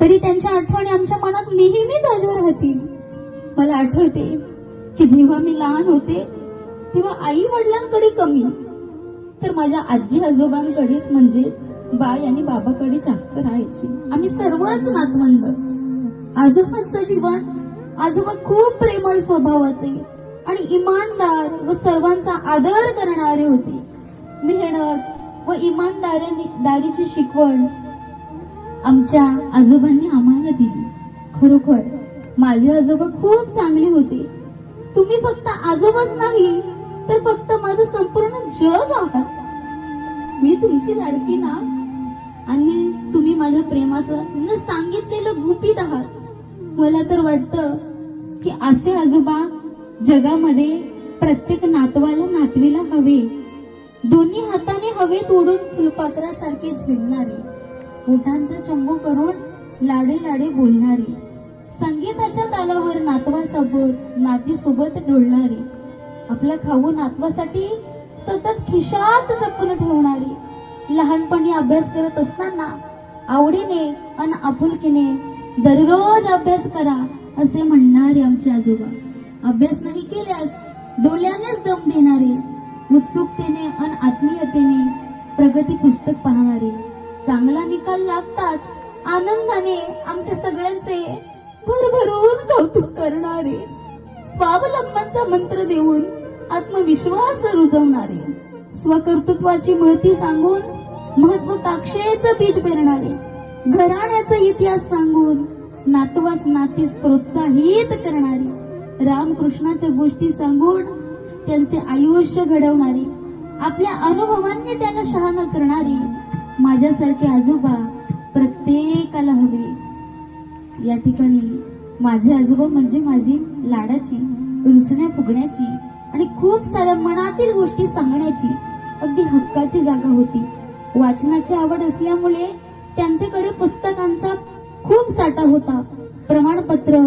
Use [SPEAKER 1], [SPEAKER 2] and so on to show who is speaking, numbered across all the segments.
[SPEAKER 1] तरी त्यांच्या आठवणी आमच्या मनात नेहमी ताज्या राहतील. मला आठवते की जेव्हा मी लहान होते तेव्हा आई वडिलांकडे कमी. तर माझ्या आजी आजोबांकडेच म्हणजेच बाई आणि बाबाकडे जास्त राहायची. आम्ही सर्वच नातवंड. आजोबांचं जीवन आजोबा खूप प्रेमळ स्वभावाचे आणि इमानदार व सर्वांचा आदर करणारे होते. मेहनत व इमानदारीची शिकवण आमच्या आजोबांनी आम्हाला दिली. खरोखर माझे आजोबा खूप चांगले होते. तुम्ही फक्त आजोबाच नाही तर फक्त माझं संपूर्ण जग आहात. मी तुमची लाडकी ना? आणि तुम्ही माझ्या प्रेमाचं न सांगितलेलं गुपित आहात. मला तर वाटतं की असे आजोबा जगामध्ये प्रत्येक नातवाला नातवीला हवे. दोन्ही हाताने हवे तोडून फुलपाखरासारखे झेलणारे. ओठांचा चंबू करून लाडे लाडे बोलणारे. संगीताच्या तालावर नातवासोबत नातीसोबत डोलणारे. आपल्या खाऊ नातवासाठी सतत खिशात जपून ठेवणारी. लहानपणी अभ्यास करत असताना आवडीने आणि आपुलकीने दररोज अभ्यास करा असे म्हणणारे आमचे आजोबा. अभ्यास नाही केल्यास डोळ्यानेच दम देणारे उत्सुकतेने आणि आत्मीयतेने प्रगती पुस्तक पाहणारे. चांगला निकाल लागताच आनंदाने आमच्या सगळ्यांचे भरभरून कौतुक करणारे स्वावलंबनचा मंत्र देऊन आत्मविश्वास रुजवणारे स्वकर्तृत्वाची महती सांगून महत्वाकांक्षेचं बीज पेरणारे घराण्याचा इतिहास सांगून नातवास नातीस प्रोत्साहित करणारे रामकृष्णाच्या गोष्टी सांगून त्यांचे आयुष्य घडवणारे आपल्या अनुभवांनी त्यांना शहाणा करणारी माझ्यासारखे आजोबा प्रत्येकाला हवे. या ठिकाणी माझे आजोबा म्हणजे माझी लाडाची रुसण्या फुगण्याची आणि खूप साऱ्या मनातील गोष्टी सांगण्याची अगदी हक्काची जागा होती. वाचनाची आवड असल्यामुळे त्यांच्याकडे पुस्तकांचा खूप साठा होता. प्रमाणपत्र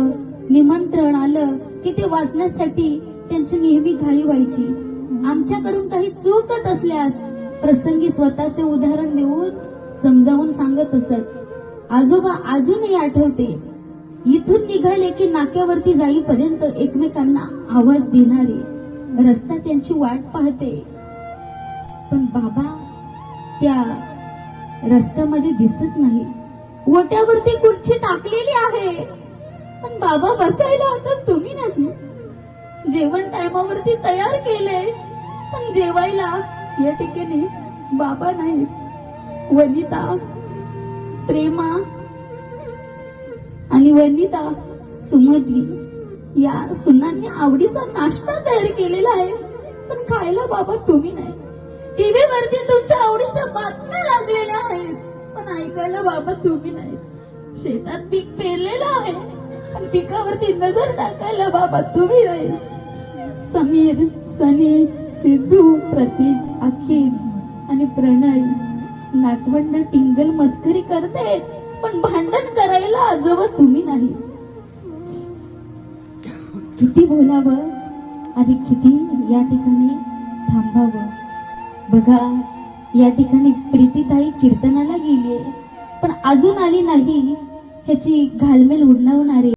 [SPEAKER 1] निमंत्रण आलं की ते वाचण्यासाठी त्यांची नेहमी घाई व्हायची. आमच्याकडून काही चूकत असल्यास प्रसंगी स्वतःचे उदाहरण देऊन समजावून सांगत असत. आजोबा अजूनही आठवते इथून निघाले की नाक्यावरती जाईपर्यंत एकमेकांना आवाज देणारे रस्ता त्यांची वाट पाहते. पण बाबा त्या रस्त्यामध्ये दिसत नाही. ओट्यावरती खुर्ची टाकलेली आहे. पण बाबा बसायला आता तुम्ही नाही. जेवण टायमावरती तयार केले. पण जेवायला या ठिकाणी बाबा नाही वनिता प्रेमा आणि वनिता सुमती या सुनांनी आवडीचा नाश्ता तयार केलेला आहे. पण खायला बाबा तुम्ही नाही. टीव्ही वरती तुमच्या आवडीच्या बातम्या लागलेल्या आहेत. पण ऐकायला बाबा तुम्ही नाही. शेतात पीक पेरलेलं आहे. पण पिकावरती नजर टाकायला बाबा तुम्ही नाही. समीर सनी सिद्धू प्रतीक अखिल आणि प्रणय नातवंड टिंगल मस्करी करते पण भांडण करायला आजोबा तुम्ही नाही. किती बोलावं आणि किती या ठिकाणी थांबावं. बघा या ठिकाणी प्रीतीताई कीर्तनाला गेलीये पण अजून आली नाही ह्याची घालमेल उडवणारे